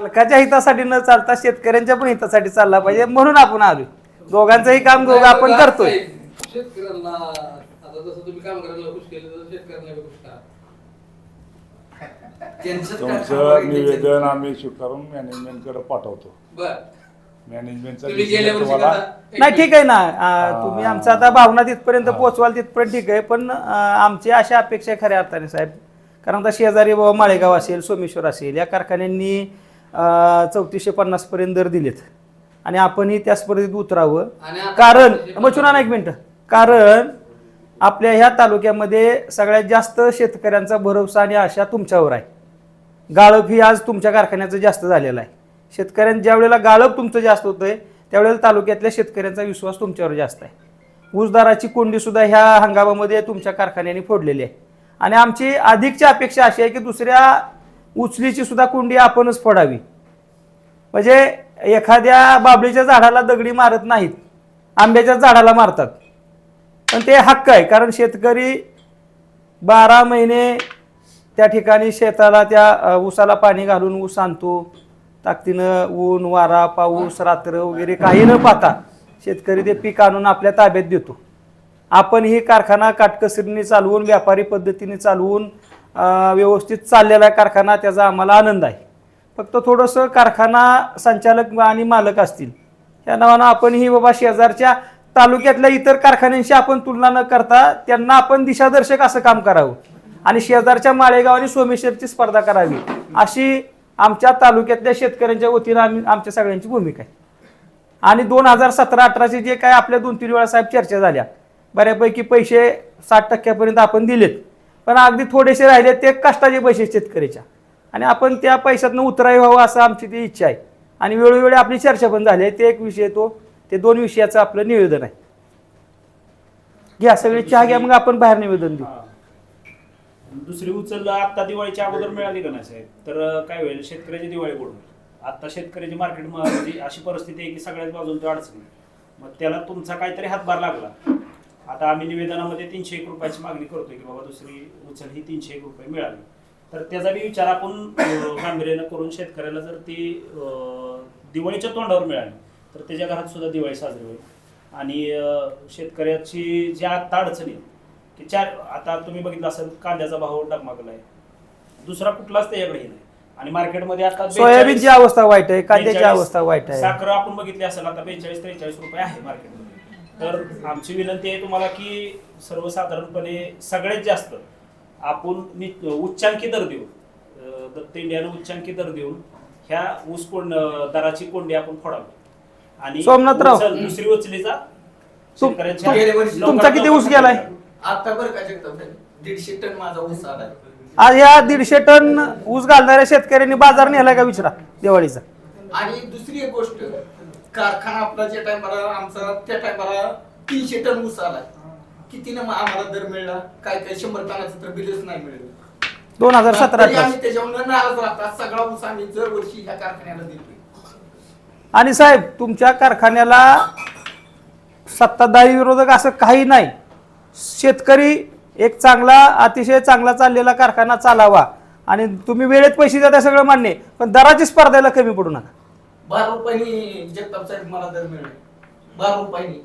मालकाच्या हितासाठी न चालता शेतकऱ्यांच्या पण हितासाठी चालला पाहिजे म्हणून आपण आलोय. दोघांचंही काम दोघं आपण करतोय. शेतकऱ्यांना आता जसं तुम्ही काम करायला खुश केलं तसं शेतकऱ्यांना बी खुश करा. तुमचं निवेदन आम्ही स्वीकारून मॅनेजमेंटकडे पाठवतो. बर. मॅनेजमेंटचा तुम्ही decision गेल्या वर्षी तुम्हाला कसा- नाही ठीक आहे ना. आ, तुम्ही आमचं आता भावना तिथपर्यंत पोहोचवाल तिथपर्यंत ठीक आहे. पण आ, आमची अशा अपेक्षा आहे खऱ्या अर्थाने साहेब. कारण आता शेजारी बाबा माळेगाव असेल सोमेश्वर असेल या कारखान्यांनी चौतीसशे पन्नास पर्यंत दर दिलेत. आणि आपणही त्या स्पर्धेत उतरावं. कारण मचुना एक मिनिट. कारण आपल्या ह्या तालुक्यामध्ये सगळ्यात जास्त शेतकऱ्यांचा भरोसा आणि आशा तुमच्यावर आहे. गाळप ही आज तुमच्या कारखान्याचं जास्त झालेलं आहे. शेतकऱ्यांच्या ज्या वेळेला गाळप तुमचं जास्त होतंय त्यावेळेला तालुक्यातल्या शेतकऱ्यांचा विश्वास तुमच्यावर जास्त आहे. ऊसदाराची कोंडी सुद्धा ह्या हंगामामध्ये तुमच्या कारखान्याने फोडलेली आहे. आणि आमची अधिकची अपेक्षा अशी आहे की दुसऱ्या उचलीची सुद्धा कुंडी आपणच फोडावी. म्हणजे एखाद्या बाबळीच्या झाडाला दगडी मारत नाहीत. आंब्याच्या झाडाला मारतात. पण ते हक्क आहे कारण शेतकरी बारा महिने त्या ठिकाणी शेताला त्या ऊसाला पाणी घालून ऊस आणतो. ताकदीनं ऊन वारा पाऊस रात्र वगैरे काही न पाहता शेतकरी ते पीक आणून आपल्या ताब्यात देतो. आपण ही कारखाना काटकसरीने चालवून व्यापारी पद्धतीने चालवून व्यवस्थित चाललेला आहे कारखाना त्याचा आम्हाला आनंद आहे. फक्त थोडंसं कारखाना संचालक आणि मालक असतील या नावानं आपण ही बाबा शेजारच्या तालुक्यातल्या इतर कारखान्यांशी आपण तुलना न करता त्यांना आपण दिशादर्शक असं काम करावं आणि शेजारच्या माळेगाव आणि सोमेश्वरची स्पर्धा करावी अशी आमच्या तालुक्यातल्या शेतकऱ्यांच्या वतीनं आम्ही आमच्या सगळ्यांची भूमिका आहे. आणि दोन हजार सतरा अठराचे जे काय आपल्या दोन तीन वेळा साहेब चर्चा झाल्या बऱ्यापैकी पैसे साठ टक्क्यापर्यंत आपण दिलेत. पण अगदी थोडेसे राहिले ते कष्टाचे पैसे शेतकऱ्याच्या. आणि आपण त्या पैशातनं उतराई व्हावं असं आमची ती इच्छा आहे. आणि वेळोवेळी आपली चर्चा पण झाली आहे. ते एक विषय तो. ते दोन विषयाचं आपलं निवेदन आहे. घ्या सगळे चहा घ्या मग आपण बाहेर निवेदन देऊ. दुसरी उचल आता दिवाळीच्या अगोदर मिळाली का नाही साहेब? तर काय होईल? शेतकऱ्याची दिवाळी बुडून आता शेतकऱ्याची मार्केट म्हणजे अशी परिस्थिती आहे की सगळ्याच बाजूला अडचणी. मग त्याला तुमचा काहीतरी हातभार लागला. आता आम्ही निवेदनामध्ये तीनशे एक रुपयाची मागणी करतोय की बाबा दुसरी उचल ही तीनशे एक रुपये मिळाली तर त्याचा बी विचार आपण गांभीर्यानं करून शेतकऱ्याला जर ती दिवाळीच्या तोंडावर मिळाली तर त्याच्या घरात सुद्धा दिवाळी साजरी होईल. आणि शेतकऱ्याची ज्या आता अडचणी की चार आता तुम्ही बघितलं असेल कांद्याचा भाव डगमगला आहे दुसरा कुठलाच त्याच्याकडे नाही. आणि मार्केटमध्ये आता सोयाबीनची 42 अवस्था वाईट आहे कांद्याची 42 अवस्था वाईट आहे. साखर आपण बघितली असेल आता बेचाळीस त्रेचाळीस रुपये आहे मार्केटमध्ये. तर आमची विनंती आहे तुम्हाला की सर्वसाधारणपणे सगळ्यात जास्त आपण नि- उच्चांकी दर देऊ अं, दत्त इंडियानं उच्चांकी दर देऊन ह्या ऊस कोंड दराची कोंडी आपण फोडावी. आणि सोमनाथराव. दुसरी उचलीचा तुमचा किती ऊस गेलाय? आता बरं का जगताप दीडशे टन माझा ऊस आलाय. आज या दीडशे टन ऊस घालणाऱ्या शेतकऱ्यांनी बाजार नेलाय का विचारा दिवाळीचा? आणि दुसरी एक गोष्ट कारखाना आपला ज्या टायमाला आमचा त्या टायमाला तीनशे टन ऊस आला कितीनं मग आम्हाला दर मिळला? काय काय? शंभर टनाचं तर बिलच नाही मिळलं. दोन हजार सतरा तरी आम्ही त्याच्यावर नाराज राहतात सगळा ऊस आम्ही दरवर्षी ह्या कारखान्याला देतोय. आणि साहेब तुमच्या कारखान्याला सत्ताधारी विरोधक असं काही नाही. शेतकरी एक चांगला अतिशय चांगला चाललेला कारखाना चालावा. आणि तुम्ही वेळेत पैसे देता सगळं मान्य आहे. पण दराची स्पर्धेला कमी पडू नका. बारा रुपयांनी जगताप साहेब मला दर मिळले. बारा रुपयांनी.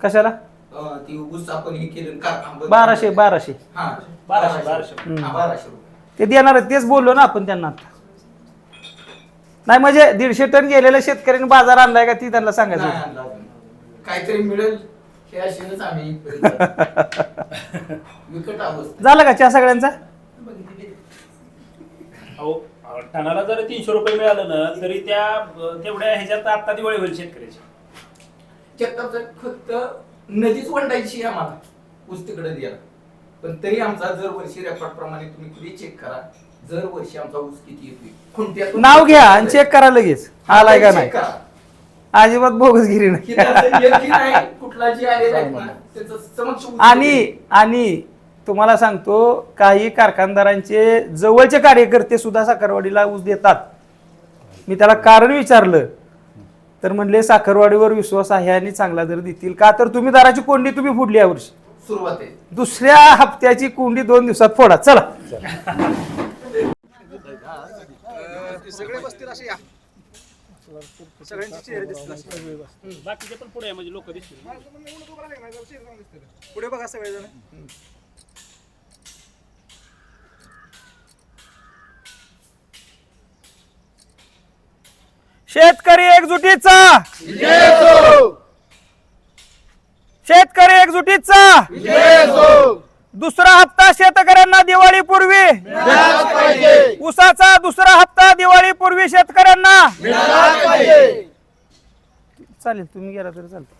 कशाला? अं, ती ऊस आपण हे केलं बाराशे. बाराशे. हा बाराशे, बाराशे. हा, बाराशे रुपये. ते देणार आहेत, तेच बोललो ना आपण त्यांना आता. नाही म्हणजे दीडशे टन गेलेल्या शेतकऱ्यांनी बाजार आणलाय का ती त्यांना सांगायचं नाही होतं. आणला अजून. काहीतरी मिळेल हे अशीनच आम्ही विकट अवस्था झालं का चहा सगळ्यांचा? अहो टनाला जर तीनशे रुपये मिळालं ना तरी त्या तेवढ्या ह्याच्यात आता दिवाळी होईल शेतकऱ्याची. फक्त नदीच वंडायची आम्हाला. ऊस तिकडे द्यायला पण तरी आमचा दर वर्षी रेकॉर्ड प्रमाणे तुम्ही किती चेक करा. दर वर्षी आमचा ऊस किती येतोय. खुंट्यातून नाव घ्या आणि चेक करा लगेच. आलाय का नाही? करा. अजिबात बोगसगिरी नाही. येत की नाही, कुठला जी आलेला आहे ना, त्याचं समक्ष ऊस आणि आणि तुम्हाला सांगतो काही कारखानदारांचे जवळचे कार्यकर्ते सुद्धा साखरवाडीला ऊस देतात. मी त्याला कारण विचारलं. तर म्हणले साखरवाडीवर विश्वास आहे आणि चांगला दर देतील का? तर तुम्ही दराची कोंडी तुम्ही फुडली यावर्षी सुरुवात आहे. दुसऱ्या हप्त्याची कोंडी दोन दिवसात फोडा. चला. सगळे बसतील असे या सगळ्यांचे चेहरे दिसतील असे. बाकीचे पण पुढे आहे म्हणजे लोक दिसतील पुढे बघा सगळेजण शेतकरी एकजुटीचा. शेतकरी एकजुटीचा. दुसरा हप्ता शेतकऱ्यांना दिवाळीपूर्वी. उसाचा दुसरा हप्ता दिवाळीपूर्वी शेतकऱ्यांना. चालेल तुम्ही गेला तरी चालतं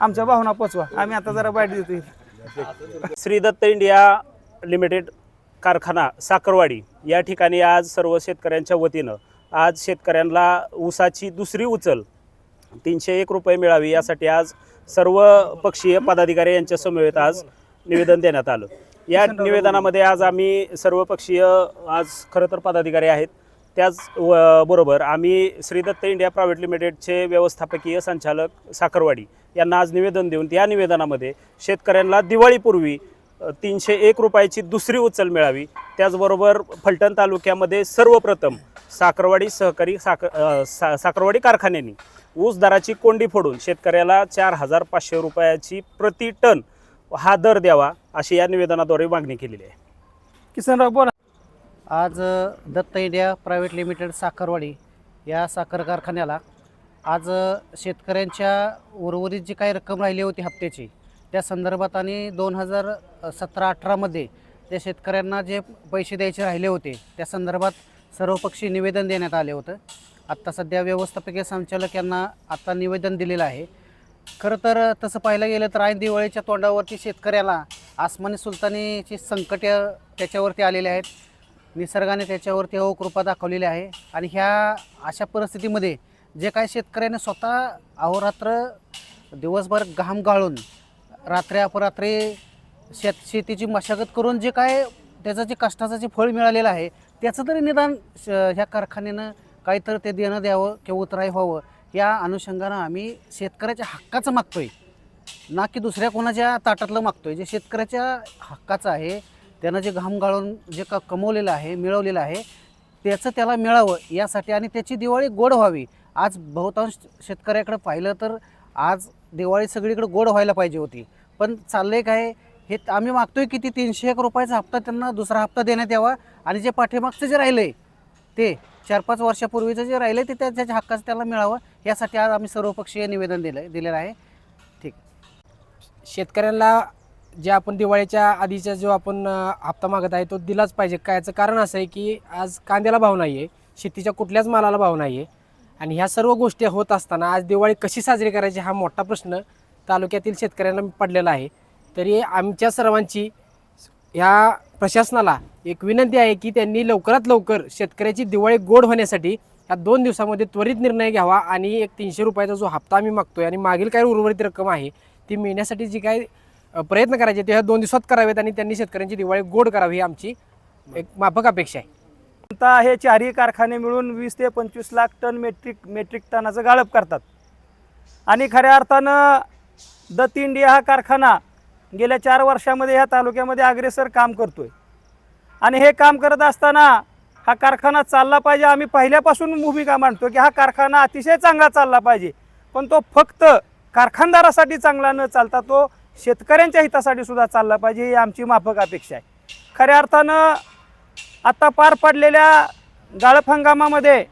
आमच्या भावना पोचवा. आम्ही आता जरा बाहेर देतो श्री दत्त इंडिया लिमिटेड कारखाना साखरवाडी या ठिकाणी आज सर्व शेतकऱ्यांच्या वतीनं आज शेतकऱ्यांना ऊसाची दुसरी उचल. तीनशे एक रुपये मिळावी यासाठी आज सर्व पक्षीय पदाधिकारी यांच्या समवेत आज निवेदन देण्यात आलं. या निवेदनामध्ये आज आम्ही सर्व पक्षीय आज खरं तर पदाधिकारी आहेत. त्याच व- बरोबर आम्ही श्री दत्त इंडिया प्रायव्हेट लिमिटेडचे व्यवस्थापकीय संचालक साखरवाडी यांना आज निवेदन देऊन त्या निवेदनामध्ये शेतकऱ्यांना दिवाळीपूर्वी तीनशे एक रुपयाची दुसरी उचल मिळावी. त्याचबरोबर फलटण तालुक्यामध्ये सर्वप्रथम साखरवाडी सहकारी साखर सा साखरवाडी कारखान्यांनी ऊस दराची कोंडी फोडून शेतकऱ्याला चार हजार पाचशे रुपयाची प्रति टन हा दर द्यावा अशी या निवेदनाद्वारे मागणी केलेली आहे. किसनराव बोला. आज Datt India private limited Sakharwadi या साखर कारखान्याला आज शेतकऱ्यांच्या उर्वरित जी काही रक्कम राहिली होती हप्त्याची त्या संदर्भात आणि दोन हजार सतरा अठरामध्ये त्या शेतकऱ्यांना जे पैसे द्यायचे राहिले होते त्या संदर्भात सर्वपक्षी निवेदन देण्यात आले होतं. आत्ता सध्या व्यवस्थापकीय संचालक यांना आत्ता निवेदन दिलेलं आहे. खरं तर तसं पाहायला गेलं तर ऐन दिवाळीच्या तोंडावरती शेतकऱ्याला आसमानी सुलतानीची संकट त्याच्यावरती आलेले आहेत. निसर्गाने त्याच्यावरती अवकृपा दाखवलेली आहे आणि ह्या अशा परिस्थितीमध्ये जे काय शेतकऱ्याने स्वतः अहोरात्र दिवसभर घाम गाळून रात्री अपरात्री शेत शेतीची मशागत करून जे काय त्याचं जे कष्टाचं जे फळ मिळालेलं आहे त्याचं तरी निदान श ह्या कारखान्यानं काहीतरी ते देणं द्यावं किंवा उतराई व्हावं या अनुषंगानं आम्ही शेतकऱ्याच्या हक्काचं मागतोय. ना की दुसऱ्या कोणाच्या ताटातलं मागतोय. जे शेतकऱ्याच्या हक्काचं आहे त्यानं जे घाम गाळून जे का कमवलेलं आहे मिळवलेलं आहे त्याचं त्याला मिळावं यासाठी आणि त्याची दिवाळी गोड व्हावी. आज बहुतांश शेतकऱ्याकडे पाहिलं तर आज दिवाळी सगळीकडे गोड व्हायला पाहिजे होती. पण चाललंय काय हे आम्ही मागतोय की ती तीनशे एक रुपयाचा हप्ता त्यांना दुसरा हप्ता देण्यात यावा आणि जे पाठीमागचं जे राहिलं आहे ते चार पाच वर्षापूर्वीचं जे राहिलं आहे ते त्या- त्याच्या हक्काचं त्याला मिळावं. यासाठी आज आम्ही सर्वपक्षीय निवेदन दिलं दिलेलं आहे. ठीक. शेतकऱ्यांना जे आपण दिवाळीच्या आधीचा जो आपण हप्ता मागत आहे तो दिलाच पाहिजे. कायचं याचं कारण असं आहे की आज कांद्याला भाव नाही आहे शेतीच्या कुठल्याच मालाला भाव नाही आहे आणि ह्या सर्व गोष्टी होत असताना आज दिवाळी कशी साजरी करायची हा मोठा प्रश्न तालुक्यातील शेतकऱ्यांना पडलेला आहे. तरी आमच्या सर्वांची ह्या प्रशासनाला एक विनंती आहे की त्यांनी लवकरात लवकर शेतकऱ्याची दिवाळी गोड होण्यासाठी या दोन दिवसामध्ये त्वरित निर्णय घ्यावा आणि एक तीनशे रुपयाचा जो हप्ता आम्ही मागतोय आणि मागील काही उर्वरित रक्कम आहे ती मिळण्यासाठी जी काय प्रयत्न करायचे ते ह्या दोन दिवसात करावेत आणि त्यांनी शेतकऱ्यांची दिवाळी गोड करावी ही आमची एक माफक अपेक्षा आहे. आता हे चारही कारखाने मिळून वीस ते पंचवीस लाख टन मेट्रिक मेट्रिक टनाचं गाळप करतात. आणि खऱ्या अर्थानं दत इंडिया हा कारखाना गेल्या चार वर्षामध्ये ह्या तालुक्यामध्ये अग्रेसर काम करतोय. आणि हे काम करत असताना हा कारखाना चालला पाहिजे. आम्ही पहिल्यापासून भूमिका मांडतो की हा कारखाना अतिशय चांगला चालला पाहिजे. पण तो फक्त कारखानदारासाठी चांगला न चालता तो शेतकऱ्यांच्या हितासाठी सुद्धा चालला पाहिजे ही आमची माफक अपेक्षा आहे. खऱ्या अर्थानं आत्ता पार पडलेल्या गाळप हंगामामध्ये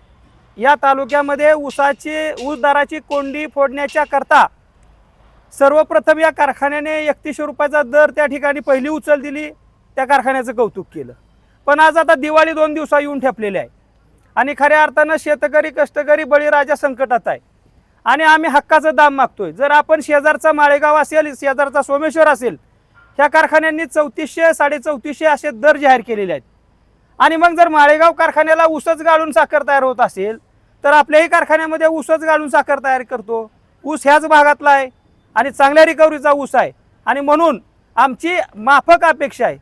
या तालुक्यामध्ये ऊसाची ऊस दराची कोंडी फोडण्याच्या करता सर्वप्रथम या कारखान्याने एकतीसशे रुपयाचा दर त्या ठिकाणी पहिली उचल दिली. त्या कारखान्याचं कौतुक केलं. पण आज आता दिवाळी दोन दिवसा येऊन ठेपलेली आहे. आणि खऱ्या अर्थानं शेतकरी कष्टकरी बळीराजा संकटात आहे. आणि आम्ही हक्काचं दाम मागतोय. जर आपण शेजारचा माळेगाव असेल शेजारचा सोमेश्वर असेल ह्या कारखान्यांनी चौतीसशे साडेचौतीसशे असे दर जाहीर केलेले आहेत. आणि मग जर माळेगाव कारखान्याला ऊसच गाळून साखर तयार होत असेल तर आपल्याही कारखान्यामध्ये ऊसच गाळून साखर तयार करतो. ऊस ह्याच भागातला आहे आणि चांगल्या रिकव्हरीचा ऊस आहे. आणि म्हणून आमची माफक अपेक्षा आहे.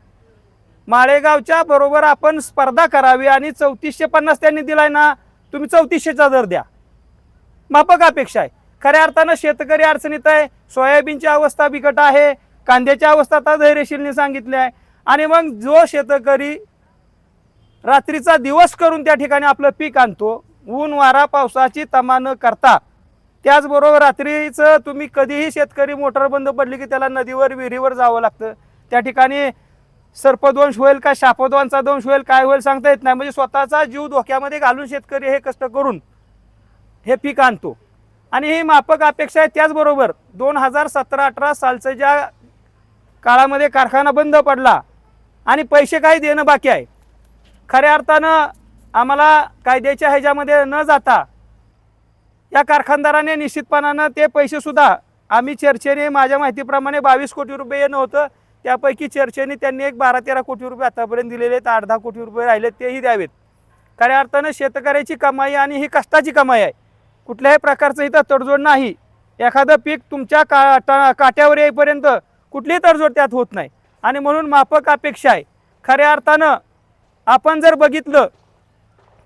माळेगावच्या बरोबर आपण स्पर्धा करावी आणि चौतीसशे पन्नास त्यांनी दिलाय ना तुम्ही चौतीसशेचा दर द्या. माफक अपेक्षा आहे. खऱ्या अर्थानं शेतकरी अडचणीत आहे सोयाबीनची अवस्था बिकट आहे कांद्याची अवस्था आता धैर्यशीलने सांगितली आहे. आणि मग जो शेतकरी रात्रीचा दिवस करून त्या ठिकाणी आपलं पीक आणतो. ऊन वारा पावसाची तमा न करता. त्याचबरोबर रात्रीचं तुम्ही कधीही शेतकरी मोटर बंद पडली की त्याला नदीवर विहिरीवर जावं लागतं. त्या ठिकाणी सर्पदंश होईल का शापद्वांचा दंश होईल काय होईल सांगता येत नाही. म्हणजे स्वतःचा जीव धोक्यामध्ये घालून शेतकरी हे कष्ट करून हे पीक आणतो. आणि ही मापक अपेक्षा आहे. त्याचबरोबर दोन हजार सतरा अठरा सालचं ज्या काळामध्ये कारखाना बंद पडला आणि पैसे काही देणं बाकी आहे खऱ्या अर्थानं आम्हाला कायद्याच्या ह्याच्यामध्ये न जाता या कारखानदाराने निश्चितपणानं ते पैसेसुद्धा आम्ही चर्चेने माझ्या माहितीप्रमाणे बावीस कोटी रुपये येणं होतं. त्यापैकी चर्चेने त्यांनी एक बारा तेरा कोटी रुपये आतापर्यंत दिलेले आहेत. आठ दहा कोटी रुपये राहिले तेही द्यावेत. खऱ्या अर्थानं शेतकऱ्याची कमाई आणि ही कष्टाची कमाई आहे. कुठल्याही प्रकारचं इथं तडजोड नाही. एखादं पीक तुमच्या का काट्यावर येईपर्यंत कुठलीही तडजोड त्यात होत नाही. आणि म्हणून माफक अपेक्षा आहे. खऱ्या अर्थानं आपण जर बघितलं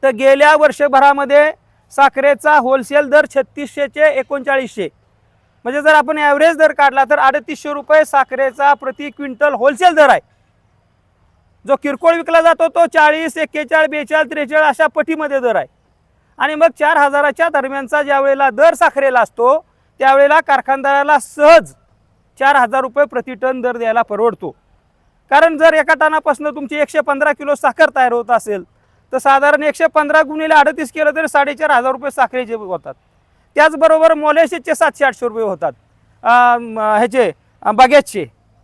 तर गेल्या वर्षभरामध्ये साखरेचा होलसेल दर छत्तीसशेचे एकोणचाळीसशे. म्हणजे जर आपण ॲव्हरेज दर काढला तर अडतीसशे रुपये साखरेचा प्रति क्विंटल होलसेल दर आहे. जो किरकोळ विकला जातो तो चाळीस एक्केचाळीस बेचाळीस त्रेचाळीस अशा पटीमध्ये दर आहे. आणि मग चार हजाराच्या दरम्यानचा ज्या वेळेला दर साखरेला असतो त्यावेळेला कारखानदाराला सहज चार हजार रुपये प्रति टन दर द्यायला परवडतो. कारण जर एका टनापासून तुमची एकशे पंधरा किलो साखर तयार होत असेल तर साधारण एकशे पंधरा गुणिले अडतीस केलं तरी साडेचार हजार रुपये साखरेचे होतात. त्याचबरोबर मोलेसेसचे सातशे आठशे रुपये होतात. ह्याचे अं,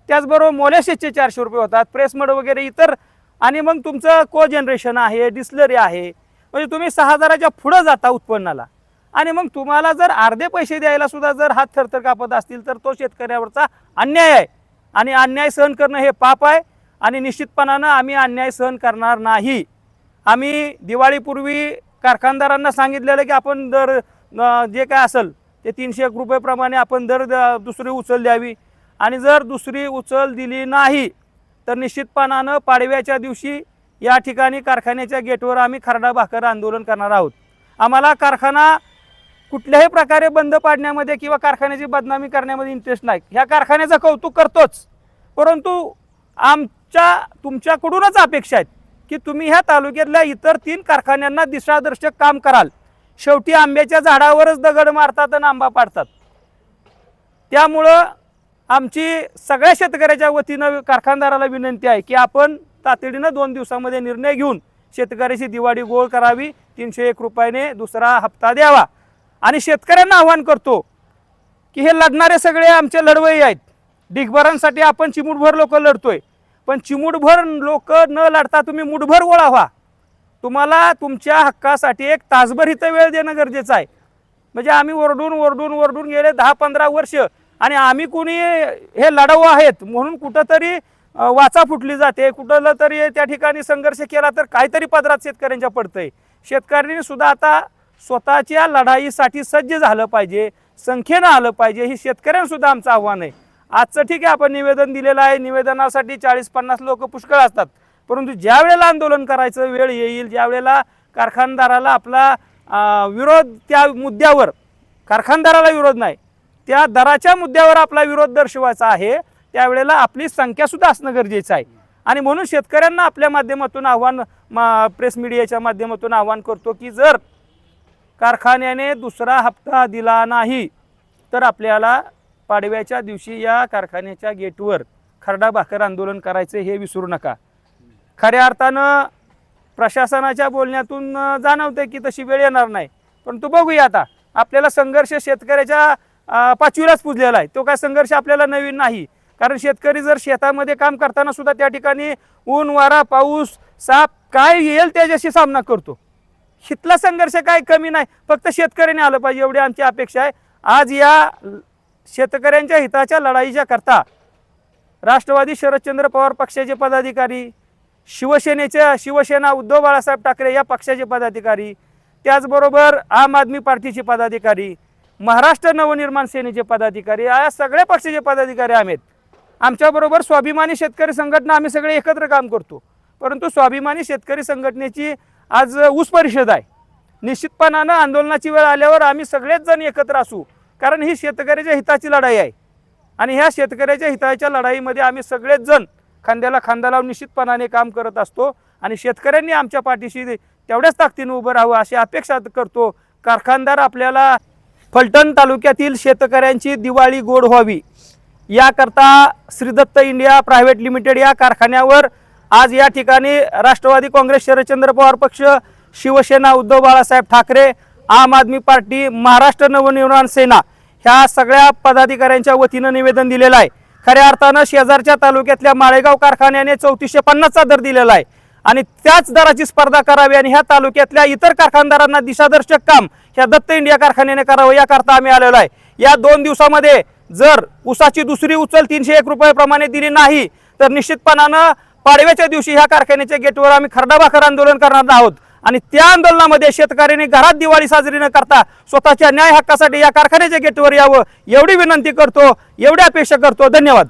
त्याचबरोबर मोलेसेसचे चारशे रुपये होतात. प्रेसमड वगैरे इतर आणि मग तुमचं को जनरेशन आहे डिस्लरी आहे. म्हणजे तुम्ही सहा हजाराच्या पुढं जाता उत्पन्नाला. आणि मग तुम्हाला जर अर्धे पैसे द्यायला सुद्धा जर हात थरथर कापत असतील तर तो शेतकऱ्यावरचा अन्याय आहे. आणि अन्याय सहन करणं हे पाप आहे आणि निश्चितपणानं आम्ही अन्याय सहन करणार नाही. आम्ही दिवाळीपूर्वी कारखानदारांना सांगितलेलं की आपण दर जे काय असेल ते तीनशे एक रुपयेप्रमाणे आपण दर द- दुसरी उचल द्यावी. आणि जर दुसरी उचल दिली नाही तर निश्चितपणानं पाडव्याच्या दिवशी या ठिकाणी कारखान्याच्या गेटवर आम्ही खरडा भाकर आंदोलन करणार आहोत. आम्हाला कारखाना कुठल्याही प्रकारे बंद पाडण्यामध्ये किंवा कारखान्याची बदनामी करण्यामध्ये इंटरेस्ट नाही. ह्या कारखान्याचं कौतुक करतोच. परंतु आमच्या तुमच्याकडूनच अपेक्षा आहेत की तुम्ही ह्या तालुक्यातल्या इतर तीन कारखान्यांना दिशादर्शक काम कराल. शेवटी आंब्याच्या झाडावरच दगड मारतात आणि आंबा पाडतात. त्यामुळं आमची सगळ्या शेतकऱ्याच्या वतीनं कारखानदाराला विनंती आहे की आपण तातडीनं दोन दिवसामध्ये निर्णय घेऊन शेतकऱ्याची दिवाळी गोळ करावी. तीनशे एक रुपयाने दुसरा हप्ता द्यावा. आणि शेतकऱ्यांना आव्हान करतो की हे लढणारे सगळे आमचे लढवई आहेत. डिगभरांसाठी आपण चिमूटभर लोक लढतोय. पण चिमूटभर लोक न लढता तुम्ही मुठभर गोळा व्हा. तुम्हाला तुमच्या हक्कासाठी एक तासभर इथं वेळ देणं गरजेचं आहे. म्हणजे आम्ही ओरडून ओरडून ओरडून गेले दहा पंधरा वर्ष आणि आम्ही कुणी हे लढाऊ आहेत म्हणून कुठंतरी वाचा फुटली जाते. कुठलं तरी त्या ठिकाणी संघर्ष केला तर काहीतरी पदरात शेतकऱ्यांच्या पडतंय. शेतकऱ्यांनी सुद्धा आता स्वतःच्या लढाईसाठी सज्ज झालं पाहिजे संख्येनं आलं पाहिजे ही शेतकऱ्यांसुद्धा आमचं आव्हान आहे. आजचं ठीक आहे आपण निवेदन दिलेलं आहे. निवेदनासाठी चाळीस पन्नास लोक पुष्कळ असतात. परंतु ज्या वेळेला आंदोलन करायचं वेळ येईल ज्या वेळेला कारखानदाराला आपला विरोध त्या मुद्द्यावर कारखानदाराला विरोध नाही त्या दराच्या मुद्द्यावर आपला विरोध दर्शवायचा आहे त्यावेळेला आपली संख्यासुद्धा असणं गरजेचं आहे. आणि म्हणून शेतकऱ्यांना आपल्या माध्यमातून आव्हान मा प्रेस मीडियाच्या माध्यमातून आव्हान करतो की जर कारखान्याने दुसरा हप्ता दिला नाही तर आपल्याला पाडव्याच्या दिवशी या कारखान्याच्या गेटवर खरडा भाकर आंदोलन करायचं हे विसरू नका. खऱ्या अर्थानं प्रशासनाच्या बोलण्यातून जाणवते की तशी वेळ येणार नाही. परंतु बघूया आता आपल्याला संघर्ष शेतकऱ्याच्या पाचवीलाच पुजलेला आहे. तो काय संघर्ष आपल्याला नवीन नाही. कारण शेतकरी जर शेतामध्ये काम करताना सुद्धा त्या ठिकाणी ऊन वारा पाऊस साप काय येईल त्याच्याशी सामना करतो. हितला संघर्ष काय कमी नाही. फक्त शेतकऱ्याने आलं पाहिजे एवढी आमची अपेक्षा आहे. आज या शेतकऱ्यांच्या हिताच्या लढाईच्या करता राष्ट्रवादी शरदचंद्र पवार पक्षाचे पदाधिकारी शिवसेनेच्या शिवसेना उद्धव बाळासाहेब ठाकरे या पक्षाचे पदाधिकारी त्याचबरोबर आम आदमी पार्टीचे पदाधिकारी महाराष्ट्र नवनिर्माण सेनेचे पदाधिकारी या सगळ्या पक्षाचे पदाधिकारी आम्ही आहेत. आमच्याबरोबर स्वाभिमानी शेतकरी संघटना आम्ही सगळे एकत्र काम करतो. परंतु स्वाभिमानी शेतकरी संघटनेची आज ऊस परिषद आहे. निश्चितपणानं आंदोलनाची वेळ आल्यावर आम्ही सगळेच जण एकत्र असू. कारण ही शेतकऱ्याच्या हिताची लढाई आहे. आणि ह्या शेतकऱ्याच्या हिताच्या लढाईमध्ये आम्ही सगळेच जण खांद्याला खांदा लावून निश्चितपणाने काम करत असतो. आणि शेतकऱ्यांनी आमच्या पाठीशी तेवढ्याच ताकदीनं उभं राहावं अशी अपेक्षा करतो. कारखानदार आपल्याला फलटण तालुक्यातील शेतकऱ्यांची दिवाळी गोड व्हावी. याकरता श्रीदत्त इंडिया प्रायव्हेट लिमिटेड या कारखान्यावर आज या ठिकाणी राष्ट्रवादी काँग्रेस शरदचंद्र पवार पक्ष शिवसेना उद्धव बाळासाहेब ठाकरे आम आदमी पार्टी महाराष्ट्र नवनिर्माण सेना ह्या सगळ्या पदाधिकाऱ्यांच्या वतीनं निवेदन दिलेलं आहे. खऱ्या अर्थानं शेजारच्या तालुक्यातल्या माळेगाव कारखान्याने चौतीसशे पन्नासचा दर दिलेला आहे. आणि त्याच दराची स्पर्धा करावी आणि ह्या तालुक्यातल्या इतर कारखानदारांना दिशादर्शक काम ह्या दत्त इंडिया कारखान्याने करावं याकरता आम्ही आलेलो आहे. या दोन दिवसामध्ये जर उसाची दुसरी उचल तीनशे एक रुपयाप्रमाणे दिली नाही तर निश्चितपणानं पाडव्याच्या दिवशी ह्या कारखान्याच्या गेटवर आम्ही खरडाभाकर आंदोलन करणार आहोत. आणि त्या आंदोलनामध्ये शेतकऱ्यांनी घरात दिवाळी साजरी न करता स्वतःच्या न्याय हक्कासाठी या कारखान्याच्या गेटवर यावं एवढी विनंती करतो एवढी अपेक्षा करतो. धन्यवाद.